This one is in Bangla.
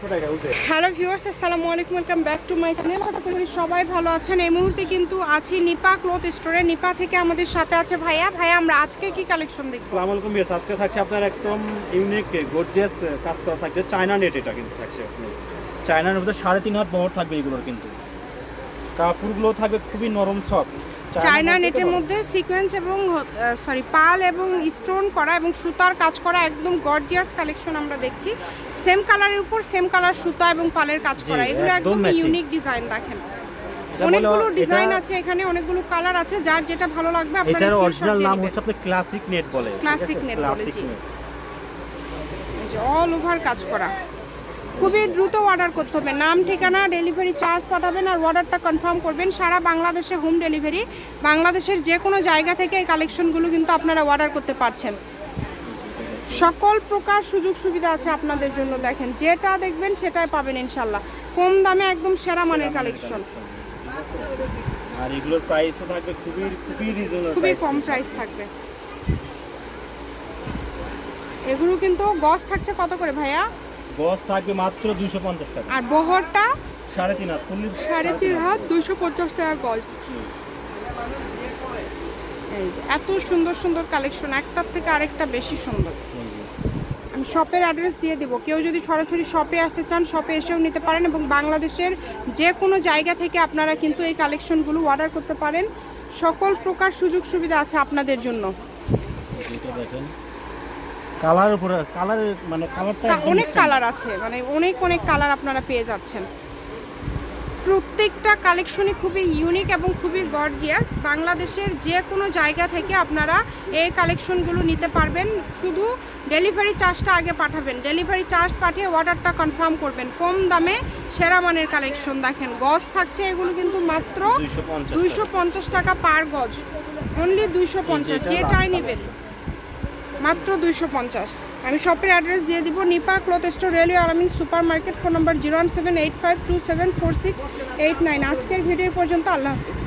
হ্যালো ভিউয়ার্স আসসালামু আলাইকুম welcome back to my channel. আশা করি সবাই ভালো আছেন। এই মুহূর্তে কিন্তু আছি নিপা ক্লথ স্টোরে। নিপা থেকে আমাদের সাথে আছে ভাইয়া। ভাইয়া আমরা আজকে কি কালেকশন দেখছি আসসালামু আলাইকুম বিয়াস আজকে থাকছে আপনার একদম ইউনিক গর্জিয়াস কাজ করা থাকছে। চায়না নেট এটা কিন্তু থাকছে। চায়নার মধ্যে সাড়ে তিন হাত বহর থাকবে এগুলোর কিন্তু। কাপড়গুলো থাকবে খুবই নরম সফট চায়না নেটের মধ্যে সিকোয়েন্স এবং সরি পাল এবং স্টোন করা এবং সুতার কাজ করা একদম গর্জিয়াস কালেকশন আমরা দেখছি। সেম কালারের উপর সেম কালার সুতা এবং পালের কাজ করা। এগুলো একদম ইউনিক ডিজাইন দেখেন। অনেকগুলো ডিজাইন আছে এখানে অনেকগুলো কালার আছে। যার যেটা ভালো লাগবে আপনারা এটার অরিজিনাল নাম হচ্ছে আপনার ক্লাসিক নেট বলে। Classic net বলে, classic G. Net all over কাজ করা। খুবই দ্রুত অর্ডার করতে হবে। নাম ঠিকানা ডেলিভারি চার্জ পাঠাবেন আর অর্ডারটা কনফার্ম করবেন। সারা বাংলাদেশে হোম ডেলিভারি বাংলাদেশের যে কোনো জায়গা থেকে এই কালেকশনগুলো কিন্তু আপনারা অর্ডার করতে পারছেন। সকল প্রকার সুযোগ সুবিধা আছে আপনাদের জন্য দেখেন। যেটা দেখবেন সেটাই পাবেন ইনশাল্লাহ কম দামে একদম সেরা মানের কালেকশন আর এগুলোর প্রাইসও থাকবে খুবই খুবই রিজনেবল খুবই কম প্রাইস থাকবে। এগুলো কিন্তু গস থাকছে কত করে ভাইয়া? গজ থাকবে মাত্র দুশো পঞ্চাশ টাকা। আর বহরটা? সাড়ে তিন হাত ফুললি সাড়ে তিন হাত। দুশো পঞ্চাশ টাকা গজ। এই এত সুন্দর সুন্দর কালেকশন একটার থেকে আরেকটা বেশি সুন্দর। আমি শপের অ্যাড্রেস দিয়ে দেবো। কেউ যদি সরাসরি শপে আসতে চান শপে এসেও নিতে পারেন এবং বাংলাদেশের যে কোনো জায়গা থেকে আপনারা কিন্তু এই কালেকশনগুলো অর্ডার করতে পারেন। সকল প্রকার সুযোগ সুবিধা আছে আপনাদের জন্য। এটা দেখেন। কালার উপরে কালার মানে কালারটা অনেক কালার আছে মানে অনেক অনেক কালার আপনারা পেয়ে যাচ্ছেন। প্রত্যেকটা কালেকশনই খুবই ইউনিক এবং খুবই গর্জিয়াস বাংলাদেশের যে কোনো জায়গা থেকে আপনারা এই কালেকশনগুলো নিতে পারবেন। শুধু ডেলিভারি চার্জটা আগে পাঠাবেন। ডেলিভারি চার্জ পাঠিয়ে অর্ডারটা কনফার্ম করবেন। কম দামে সেরা মানের কালেকশন দেখেন। গজ থাকছে এগুলো কিন্তু মাত্র দুইশো পঞ্চাশ টাকা। পার গজ। অনলি দুইশো পঞ্চাশ যেটাই নেবেন। মাত্র দুইশো পঞ্চাশ। আমি শপের অ্যাড্রেস দিয়ে দিব Nipa cloth store railway Alamin super market phone number zero one seven eight five two seven four six eight nine. আজকের ভিডিও পর্যন্ত, আল্লাহ হাফিজ।